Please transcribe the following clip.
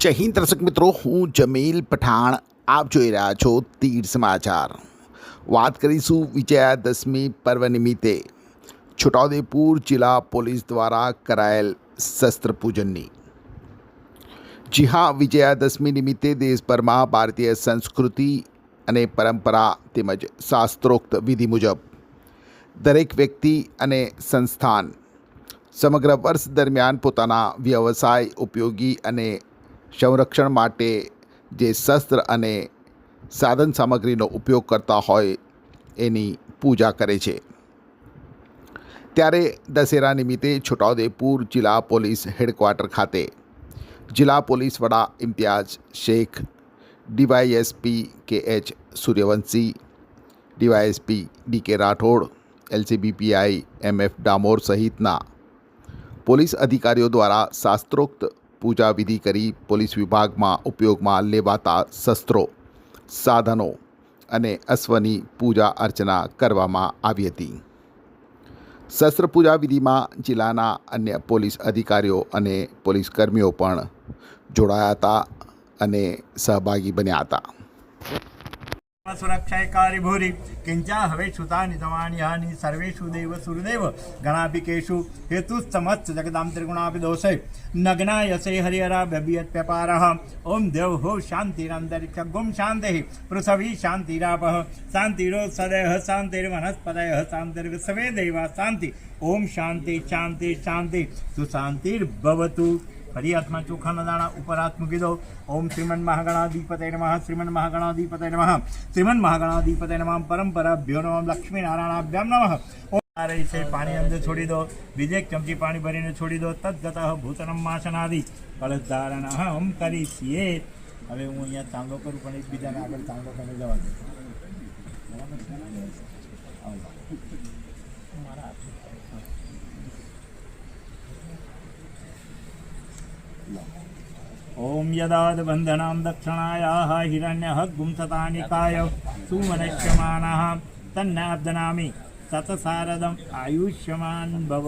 જય હિન્દ દર્શક મિત્રો, હું જમીલ પઠાણ, આપ જોઈ રહ્યા છો તીર સમાચાર. વાત કરીશું વિજયાદશમી પર્વ નિમિત્તે. છોટાઉદેપુર જિલ્લા પોલીસ દ્વારા કરાયેલ શસ્ત્ર પૂજનની. જી હા, વિજયાદશમી નિમિત્તે દેશભરમાં ભારતીય સંસ્કૃતિ અને પરંપરા તેમજ શાસ્ત્રોક્ત વિધિ મુજબ દરેક વ્યક્તિ અને સંસ્થાન સમગ્ર વર્ષ દરમિયાન પોતાના વ્યવસાય ઉપયોગી અને સંરક્ષણ માટે જે શસ્ત્ર અને સાધન સામગ્રીનો ઉપયોગ કરતા હોય એની પૂજા કરે છે. ત્યારે દશેરા નિમિત્તે છોટાઉદેપુર જિલ્લા પોલીસ હેડક્વાર્ટર ખાતે જિલ્લા પોલીસ વડા Imtiyaz Shaikh, DYSP K H Suryavanshi, DYSP D K Rathod, LCB PI M F Damor સહિતના પોલીસ અધિકારીઓ દ્વારા શાસ્ત્રોક્ત પૂજા વિધિ કરી પોલીસ વિભાગમાં ઉપયોગમાં લેવાતા શસ્ત્રો, સાધનો અને અશ્વની પૂજા અર્ચના કરવામાં આવી હતી. શસ્ત્ર પૂજા વિધિમાં જિલ્લાના અન્ય પોલીસ અધિકારીઓ અને પોલીસ કર્મીઓ પણ જોડાયા હતા અને સહભાગી બન્યા હતા. સુરક્ષાય કાર્યભૂરી કિંચા હવે સુતાની તવાણ્યાની सर्वेषु દેવ સુરદેવ ગણાપિકેશુ હેતુ સમસ્ત જગદામ ત્રિગુણાપి દોષે નગ્નાયસે હરિહરા વ્યભિયત વ્યપારઃ ઓમ દેવ હો શાંતિરંતરિક્ષ ગુમ શાંતિ પૃથ્વી શાંતિરાપઃ શાંતિરો સદય શાંતિર્વનસ્પતય શાંતિર્વિશ્વે દેવા શાંતિ ઓમ શાંતિ શાંતિ શાંતિ સુશાંતિર્ભવતુ ફરી હાથમાં ચોખાના દાણા ઉપર હાથ મૂકી દો. ઓમ શ્રીમન મહાગણાધિપતય નમઃ. શ્રીમન મહાગણાધિપતય નમઃ. શ્રીમન મહાગણાધિપતય નમઃ. પરંપરાભ્યો નમઃ. લક્ષ્મી નારાયણાભ્યામ નમઃ આ રહી છે, પાણી અંદર છોડી દો. બીજે એક ચમચી પાણી ભરીને છોડી દો. તદ્ગત ભૂતનમ માસનાદિ કળશ ધારણ હમ કરી હવે હું અહીંયા ચાંદો કરું પણ એકબીજાને આગળ ચાંદો કરી જવા દો બરાબર છે? આવો. મારા ॐ यदाद्बन्धनां दक्षिणायाः हिरण्यः गुंसतानिकाय सुमनश्यमानः तन्नाब्दनामि सतसारदम् आयुष्यमान् भव